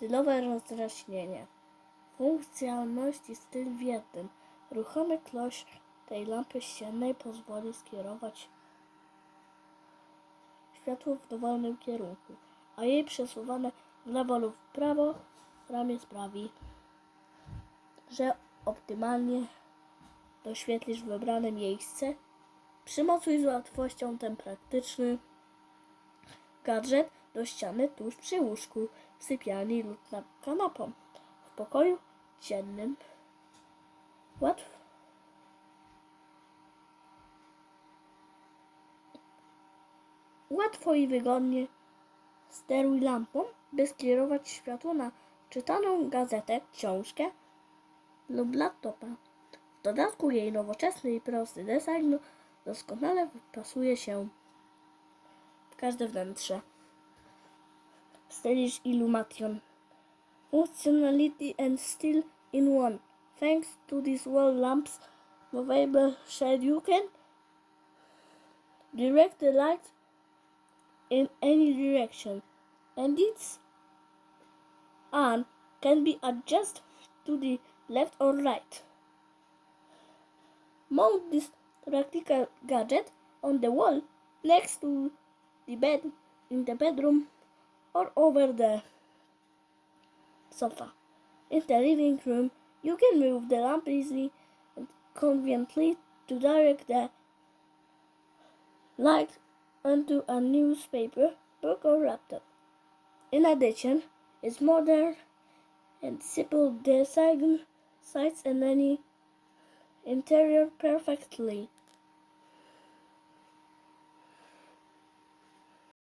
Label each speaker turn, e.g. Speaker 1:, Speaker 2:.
Speaker 1: Stylowe rozjaśnienie. Funkcjonalność i styl w jednym. Ruchomy klosz tej lampy ściennej pozwoli skierować światło w dowolnym kierunku, a jej przesuwane w lewo lub w prawo ramię sprawi, że optymalnie doświetlisz wybrane miejsce. Przymocuj z łatwością ten praktyczny gadżet do ściany tuż przy łóżku, w sypialni lub nad kanapą, w pokoju dziennym. Łatwo. Łatwo i wygodnie steruj lampą, by skierować światło na czytaną gazetę, książkę lub laptopa. W dodatku jej nowoczesny i prosty design doskonale wpasuje się każde wnętrze. Stylish Illumation. Functionality and style in one. Thanks to these wall lamps movable shade you can direct the light in any direction and its arm can be adjusted to the left or right. Mount this practical gadget on the wall next to the bed in the bedroom or over the sofa. In the living room, you can move the lamp easily and conveniently to direct the light onto a newspaper, book, or laptop. In addition, its modern and simple design sites and any interior perfectly.